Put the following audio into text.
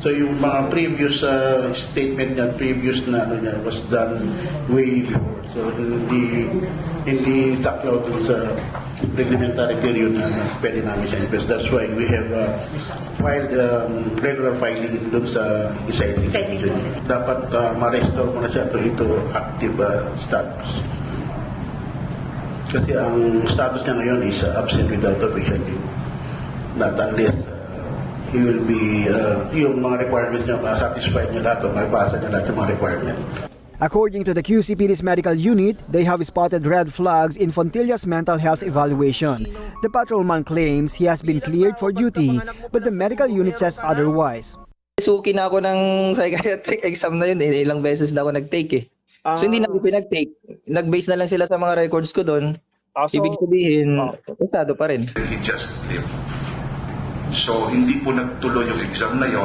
So yung mga previous uh, statement niya, previous na ano niya was done way before. So hindi hindi sakyaw dun sa reglementary period na pwede namin siya because that's why we have uh, filed um, regular filing dun sa Inciting incident. Dapat uh, ma-restore mo na siya to ito active uh, status. Kasi ang status niya ngayon is uh, absent without official leave. Not unless he will be, uh, yung mga requirements niya, ma-satisfied niya lahat o mabasa niya lahat yung mga requirements. According to the QCPD's medical unit, they have spotted red flags in Fontilla's mental health evaluation. The patrolman claims he has been cleared for duty, but the medical unit says otherwise. Suki na ako ng psychiatric exam na yun eh. Ilang beses na ako nag-take eh. So hindi na ako pinag-take. Nag-base na lang sila sa mga records ko doon. Ah, so- Ibig sabihin, Ah. estado pa rin. he just lived. So, hindi po nagtuloy yung exam na yon